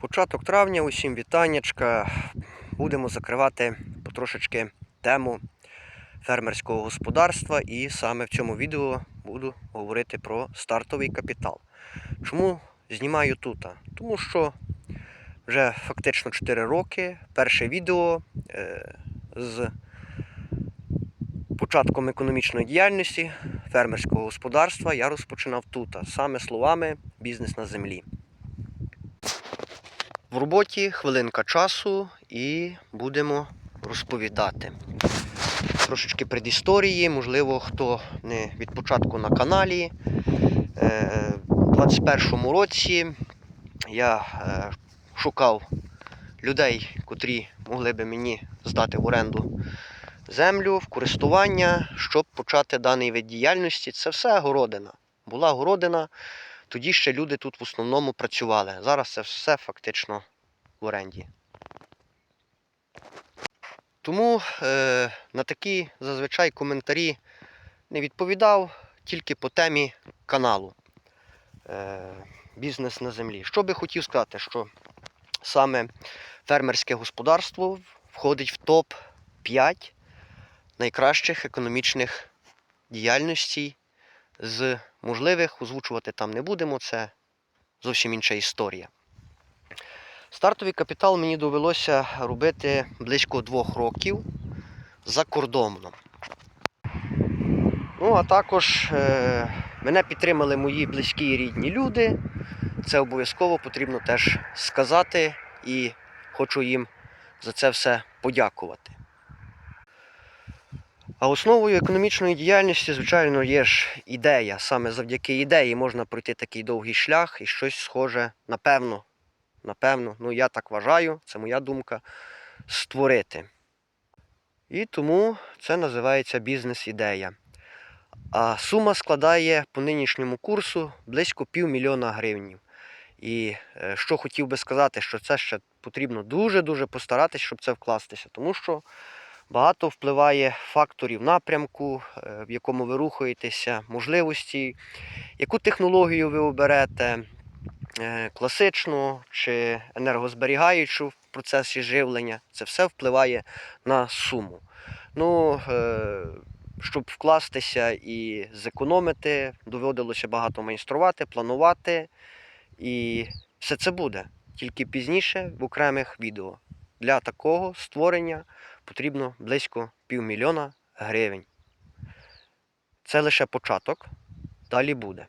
Початок травня, усім вітаннячка. Будемо закривати потрошечки тему фермерського господарства і саме в цьому відео буду говорити про стартовий капітал. Чому знімаю тут? Тому що вже фактично 4 роки перше відео е, з початком економічної діяльності фермерського господарства я розпочинав тут, саме словами бізнес на землі. В роботі хвилинка часу і будемо розповідати. Трошечки предісторії, можливо, хто не від початку на каналі. Е, У 2021 році я е, шукав людей, котрі могли би мені здати в оренду землю в користування, щоб почати даний вид діяльності. Це все городина. Була городина, тоді ще люди тут в основному працювали. Зараз це все фактично в оренді. Тому е, на такі зазвичай коментарі не відповідав тільки по темі каналу е, Бізнес на землі. Що би хотів сказати, що саме фермерське господарство входить в топ-5 найкращих економічних діяльностей з можливих озвучувати там не будемо, це зовсім інша історія. Стартовий капітал мені довелося робити близько двох років за кордоном. Ну, а також е, мене підтримали мої близькі і рідні люди. Це обов'язково потрібно теж сказати і хочу їм за це все подякувати. А основою економічної діяльності, звичайно, є ж ідея. Саме завдяки ідеї можна пройти такий довгий шлях і щось схоже, напевно, напевно, ну я так вважаю, це моя думка, створити. І тому це називається бізнес-ідея. А сума складає по нинішньому курсу близько півмільйона гривень. І е, що хотів би сказати, що це ще потрібно дуже-дуже постаратись, щоб це вкластися, тому що багато впливає факторів напрямку, е, в якому ви рухаєтеся, можливості, яку технологію ви оберете, е, класичну чи енергозберігаючу в процесі живлення. Це все впливає на суму. Ну, е, щоб вкластися і зекономити, доводилося багато майструвати, планувати. І все це буде тільки пізніше в окремих відео. Для такого створення потрібно близько півмільйона гривень. Це лише початок, далі буде.